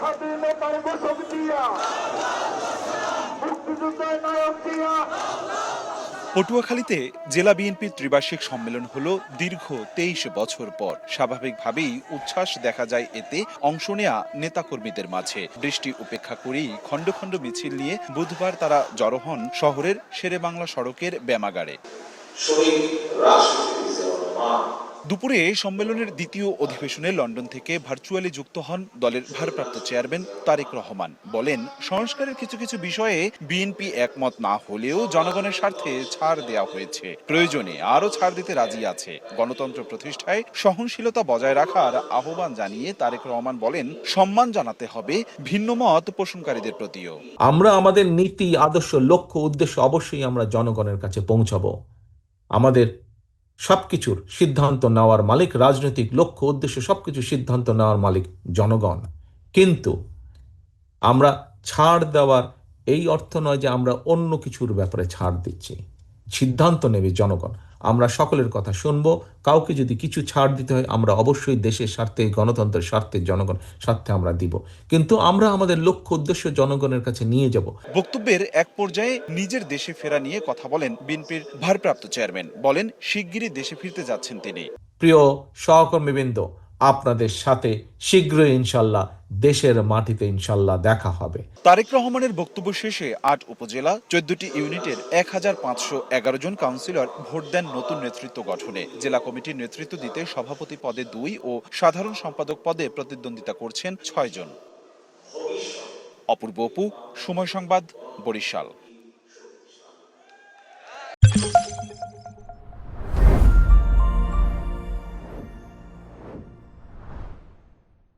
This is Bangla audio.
স্বাধীনতার ঘোষক দিয়া। মুক্তিযুদ্ধের নায়ক দিয়া। পটুয়াখালীতে জেলা বিএনপির ত্রিবার্ষিক সম্মেলন হলো দীর্ঘ তেইশ বছর পর। স্বাভাবিকভাবেই উচ্ছ্বাস দেখা যায় এতে। অংশ নেয়া নেতাকর্মীদের মাঝে। বৃষ্টি উপেক্ষা করেই খণ্ড খণ্ড মিছিল নিয়ে বুধবার তারা জড়ো হন শহরের শেরেবাংলা সড়কের ব্যামাগারে দুপুরে সম্মেলনের দ্বিতীয় অধিবেশনে লন্ডন থেকে ভার্চুয়ালি যুক্ত হন দলের ভারপ্রাপ্ত চেয়ারম্যান তারেক রহমান। বলেন, সংস্কারের কিছু কিছু বিষয়ে বিএনপি একমত না হলেও জনগণের স্বার্থে ছাড় দেওয়া হয়েছে। প্রয়োজনে আরও ছাড় দিতে রাজি আছে। গণতন্ত্র প্রতিষ্ঠায় সহনশীলতা বজায় রাখার আহ্বান জানিয়ে তারেক রহমান বলেন, সম্মান জানাতে হবে ভিন্ন মত পোষণকারীদের প্রতিও। আমরা আমাদের নীতি, আদর্শ, লক্ষ্য, উদ্দেশ্য অবশ্যই আমরা জনগণের কাছে পৌঁছাবো। আমাদের সবকিছুর সিদ্ধান্ত নেওয়ার মালিক, রাজনৈতিক লক্ষ্য, উদ্দেশ্য সবকিছু সিদ্ধান্ত নেওয়ার মালিক জনগণ। কিন্তু আমরা ছাড় দেওয়ার এই অর্থ নয় যে আমরা অন্য কিছুর ব্যাপারে ছাড় দিচ্ছি। সিদ্ধান্ত নেবে জনগণ। আমরা সকলের কথা শুনব। কাউকে যদি কিছু ছাড় দিতে হয় আমরা অবশ্যই দেশের স্বার্থে গণতন্ত্রের স্বার্থে জনগণ স্বার্থে আমরা দিব। কিন্তু আমরা আমাদের লক্ষ্য উদ্দেশ্য জনগণের কাছে নিয়ে যাব। বক্তব্যের এক পর্যায়ে নিজের দেশে ফেরা নিয়ে কথা বলেন বিএনপির ভারপ্রাপ্ত চেয়ারম্যান। বলেন শিগগিরই দেশে ফিরতে যাচ্ছেন তিনি। প্রিয় সহকর্মীবৃন্দ আপনাদের সাথে শীঘ্রই ইনশাল্লাহ দেশের মাটিতে ইনশাল্লাহ দেখা হবে। তারেক রহমানের বক্তব্য শেষে আট উপজেলা, চোদ্দটি ইউনিটের এক হাজার পাঁচশো এগারো জন কাউন্সিলর ভোট দেন নতুন নেতৃত্ব গঠনে। জেলা কমিটির নেতৃত্ব দিতে সভাপতি পদে দুই ও সাধারণ সম্পাদক পদে প্রতিদ্বন্দ্বিতা করছেন ছয় জন। অপূর্ব অপু, সময় সংবাদ, বরিশাল।